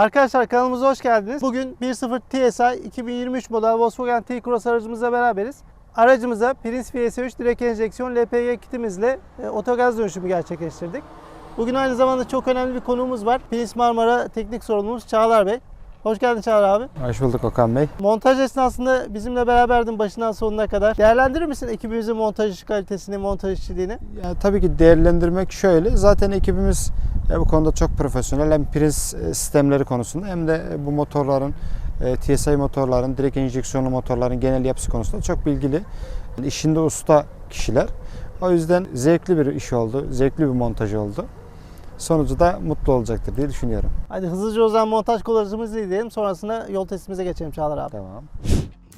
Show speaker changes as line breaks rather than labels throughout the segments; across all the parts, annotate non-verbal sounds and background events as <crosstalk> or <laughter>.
Arkadaşlar kanalımıza hoş geldiniz. Bugün 1.0 TSI 2023 model Volkswagen T-Cross aracımızla beraberiz. Aracımıza Prince VS3 direkt enjeksiyon LPG kitimizle e, otogaz dönüşümü gerçekleştirdik. Bugün aynı zamanda çok önemli bir konuğumuz var. Prince Marmara teknik sorumlumuz Çağlar Bey. Hoş geldin Çağlar abi.
Hoş bulduk Okan Bey.
Montaj esnasında bizimle beraberdin başından sonuna kadar. Değerlendirir misin ekibimizin montaj kalitesini, montaj işçiliğini?
Ya, tabii ki değerlendirmek şöyle. Zaten ekibimiz bu konuda çok profesyonel. Hem Prince e, sistemleri konusunda hem de e, bu motorların, e, TSI motorların, direkt enjeksiyonlu motorların genel yapısı konusunda çok bilgili. İşinde usta kişiler. O yüzden zevkli bir iş oldu. Zevkli bir montaj oldu. Sonucu da mutlu olacaktır diye düşünüyorum.
Hadi hızlıca o zaman montaj kolajımızı izleyelim. Sonrasında yol testimize geçelim Çağlar abi.
Tamam.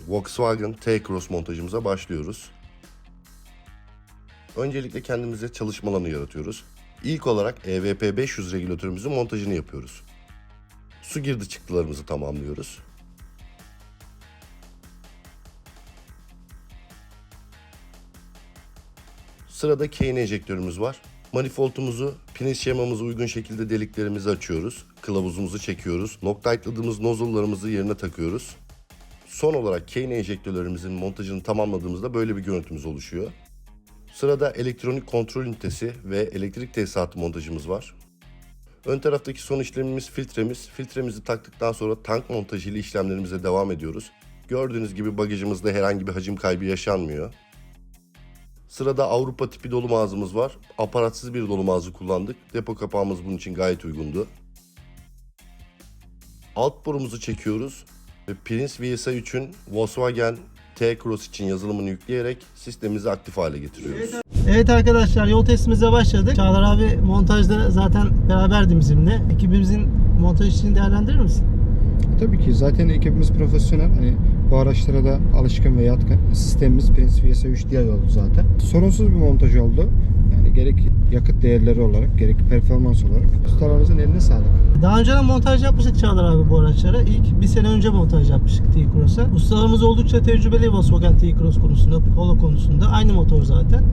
Volkswagen T-Cross montajımıza başlıyoruz. Öncelikle kendimize çalışma alanı yaratıyoruz. İlk olarak EVP 500 regülatörümüzün montajını yapıyoruz. Su girdi çıktılarımızı tamamlıyoruz. Sırada Kane enjektörümüz var. Manifoldumuzu piniş şemamıza uygun şekilde deliklerimizi açıyoruz. Kılavuzumuzu çekiyoruz. Noktaitladığımız nozzle'larımızı yerine takıyoruz. Son olarak Kane enjektörlerimizin montajını tamamladığımızda böyle bir görüntümüz oluşuyor. Sırada elektronik kontrol ünitesi ve elektrik tesisatı montajımız var. Ön taraftaki son işlemimiz filtremiz. Filtremizi taktıktan sonra tank montajı ile işlemlerimize devam ediyoruz. Gördüğünüz gibi bagajımızda herhangi bir hacim kaybı yaşanmıyor. Sırada Avrupa tipi dolum ağzımız var. Aparatsız bir dolum ağzı kullandık. Depo kapağımız bunun için gayet uygundu. Alt borumuzu çekiyoruz Prince VSA 3'ün Volkswagen T-Cross için yazılımını yükleyerek sistemimizi aktif hale getiriyoruz.
Evet arkadaşlar yol testimize başladık. Çağlar abi montajda zaten beraberdi bizimle. Ekibimizin montaj işini değerlendirir misin?
Tabii ki zaten ekibimiz profesyonel. Hani bu araçlara da alışkın ve yatkın. Sistemimiz Prince VS 3 diye oldu zaten. Sorunsuz bir montaj oldu. Gerek yakıt değerleri olarak gerek performans olarak ustalarımızın eline sağlık.
Daha önce de montaj yapmıştık Çağlar abi bu araçlara. İlk bir sene önce montaj yapmıştık T-Cross'a. Ustalarımız oldukça tecrübeli Volkswagen T-Cross konusunda, Polo konusunda. Aynı motor zaten.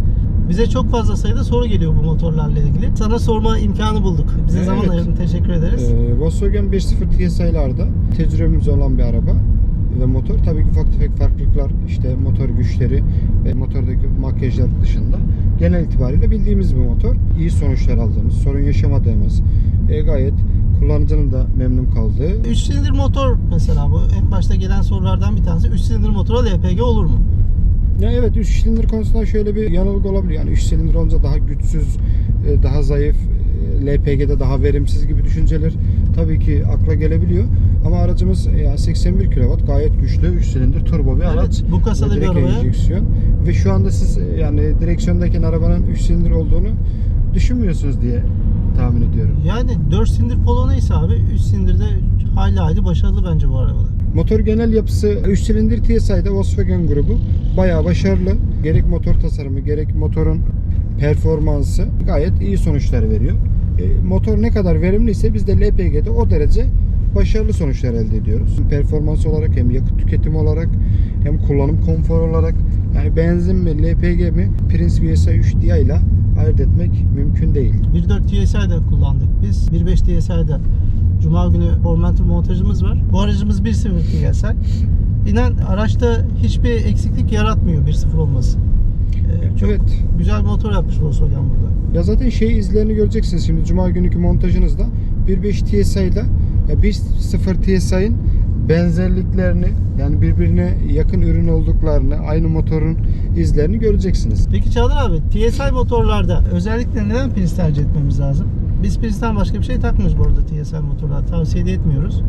Bize çok fazla sayıda soru geliyor bu motorlarla ilgili. Sana sorma imkanı bulduk. Bize
Evet.
zaman ayırdın. Teşekkür ederiz.
Ee, Volkswagen 1.0 TSI'larda tecrübemiz olan bir araba ve motor. Tabii ki ufak tefek farklılıklar işte motor güçleri ve motordaki makyajlar dışında genel itibariyle bildiğimiz bir motor. İyi sonuçlar aldığımız, sorun yaşamadığımız, e, gayet kullanıcının da memnun kaldığı
3 silindir motor mesela bu. En başta gelen sorulardan bir tanesi. 3 silindir motora LPG olur mu?
Ya evet 3 silindir konusunda şöyle bir yanılgı olabilir. Yani 3 silindir olunca daha güçsüz, e, daha zayıf, e, LPG'de daha verimsiz gibi düşünceler tabii ki akla gelebiliyor. Ama aracımız e, ya 81 kW gayet güçlü 3 silindir turbo bir
Evet,
araç.
bu kasada bir arabaya.
enjeksiyon. Ve şu anda siz e, yani direksiyondaki arabanın 3 silindir olduğunu düşünmüyorsunuz diye tahmin ediyorum.
Yani 4 silindir Polo neyse abi 3 silindirde hayli hayli başarılı bence bu arabada.
Motor genel yapısı 3 silindir TSI'de Volkswagen grubu bayağı başarılı. Gerek motor tasarımı gerek motorun performansı gayet iyi sonuçlar veriyor. E, motor ne kadar verimliyse biz de LPG'de o derece başarılı sonuçlar elde ediyoruz. Performans olarak hem yakıt tüketimi olarak hem kullanım konforu olarak yani benzin mi LPG mi Prince VSA 3 DI ile ayırt etmek mümkün değil.
1.4 TSI'de kullandık biz. 1.5 TSI'de Cuma günü Formentor montajımız var. Bu aracımız 1.0 TSI. İnan araçta hiçbir eksiklik yaratmıyor 1.0 olması. Ee, çok
Evet.
güzel bir motor yapmış Volkswagen burada.
Ya zaten şey izlerini göreceksiniz şimdi Cuma günkü montajınızda 1.5 TSI ile 1.0 TSI'nin benzerliklerini yani birbirine yakın ürün olduklarını aynı motorun izlerini göreceksiniz.
Peki Çağlar abi TSI motorlarda özellikle neden pins tercih etmemiz lazım? Biz pinsten başka bir şey takmıyoruz bu arada TSI motorlarda. Tavsiye de etmiyoruz.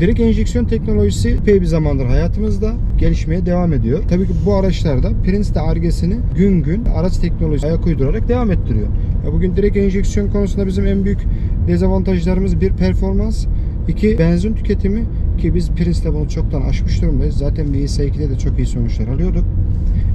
Direkt enjeksiyon teknolojisi epey bir zamandır hayatımızda gelişmeye devam ediyor. Tabii ki bu araçlarda Prince de argesini gün gün araç teknolojisi ayak uydurarak devam ettiriyor. Ya bugün direkt enjeksiyon konusunda bizim en büyük dezavantajlarımız bir performans, iki benzin tüketimi ki biz Prince'de bunu çoktan aşmış durumdayız. Zaten VSA 2'de de çok iyi sonuçlar alıyorduk.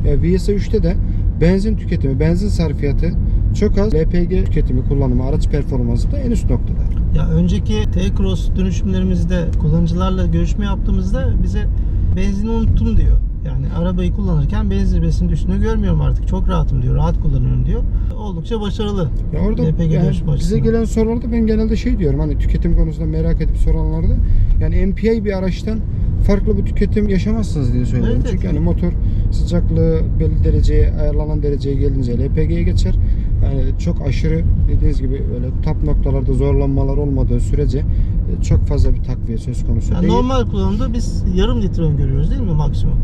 E, VSA 3'te de benzin tüketimi, benzin sarfiyatı çok az. LPG tüketimi, kullanımı, araç performansı da en üst noktada.
Ya önceki T-Cross dönüşümlerimizde kullanıcılarla görüşme yaptığımızda bize benzini unuttum diyor. Yani arabayı kullanırken benzin besini düşündüğünü görmüyorum artık. Çok rahatım diyor. Rahat kullanıyorum diyor. Oldukça başarılı.
Ya orada
LPG
yani bize
açısından.
gelen sorularda ben genelde şey diyorum hani tüketim konusunda merak edip soranlarda yani MPI bir araçtan farklı bir tüketim yaşamazsınız diye söylüyorum.
Evet,
Çünkü
evet.
hani motor sıcaklığı belli dereceye ayarlanan dereceye gelince LPG'ye geçer. Yani çok aşırı dediğiniz gibi öyle tap noktalarda zorlanmalar olmadığı sürece e, çok fazla bir takviye söz konusu
Yani
değil.
normal kullanımda biz yarım litre öngörüyoruz değil mi maksimum?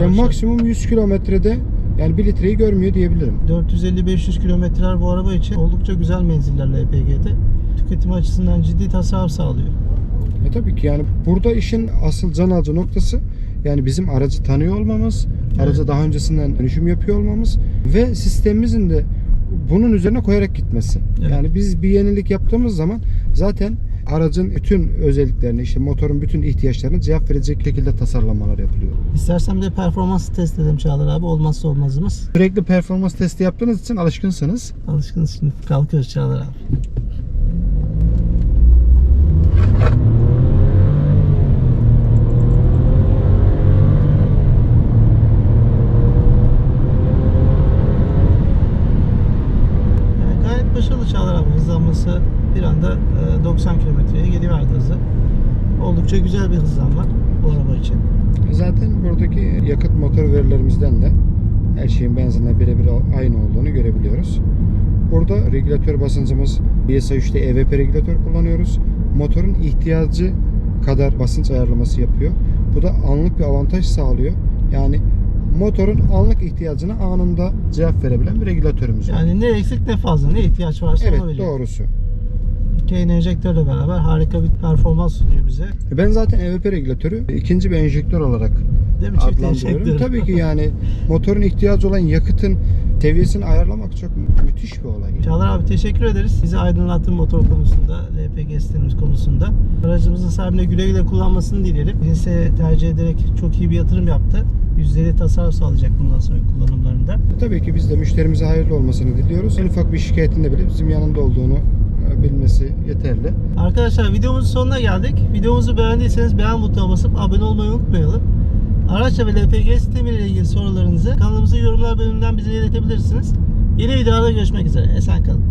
Yani maksimum 100 kilometrede yani 1 litreyi görmüyor diyebilirim.
450-500 kilometreler bu araba için oldukça güzel menziller LPG'de. Tüketim açısından ciddi tasarruf sağlıyor.
E tabii ki yani burada işin asıl can alıcı noktası yani bizim aracı tanıyor olmamız, araca daha öncesinden dönüşüm yapıyor olmamız ve sistemimizin de bunun üzerine koyarak gitmesi.
Evet.
Yani biz bir yenilik yaptığımız zaman zaten aracın bütün özelliklerini, işte motorun bütün ihtiyaçlarına cevap verecek şekilde tasarlamalar yapılıyor.
İstersen bir de performans test edelim Çağlar abi. Olmazsa olmazımız.
Sürekli performans testi yaptığınız için alışkınsınız.
Alışkınız şimdi. Kalkıyoruz Çağlar abi. Yani gayet başarılı Çağlar abi. Hızlanması bir anda e, 90 kilometreye geliverdi hızı. Oldukça güzel bir hızlanma bu araba için.
Zaten buradaki yakıt motor verilerimizden de her şeyin benzinle birebir aynı olduğunu görebiliyoruz. Burada regülatör basıncımız BSA 3'te EVP regülatör kullanıyoruz. Motorun ihtiyacı kadar basınç ayarlaması yapıyor. Bu da anlık bir avantaj sağlıyor. Yani motorun anlık ihtiyacına anında cevap verebilen bir regülatörümüz var.
Yani ne eksik ne fazla ne ihtiyaç varsa
evet
onu veriyor.
doğrusu.
Kane enjektörle beraber harika bir performans sunuyor bize.
Ben zaten EVP regülatörü ikinci bir enjektör olarak
Değil mi? Çift enjektör.
Tabii ki yani <laughs> motorun ihtiyacı olan yakıtın seviyesini ayarlamak çok müthiş bir olay.
Çağlar abi teşekkür ederiz. Bizi aydınlattın motor konusunda, LPG sistemimiz konusunda. Aracımızın sahibine güle güle kullanmasını dileyelim. Cins'e tercih ederek çok iyi bir yatırım yaptı. Yüzleri tasarruf sağlayacak bundan sonra kullanımlarında.
Tabii ki biz de müşterimize hayırlı olmasını diliyoruz. En ufak bir şikayetinde bile bizim yanında olduğunu e, bilmesi yeterli.
Arkadaşlar videomuzun sonuna geldik. Videomuzu beğendiyseniz beğen butonuna basıp abone olmayı unutmayalım. Araçla ve LPG sistemiyle ilgili sorularınızı kanalımızın yorumlar bölümünden bize iletebilirsiniz. Yeni videolarda görüşmek üzere. Esen kalın.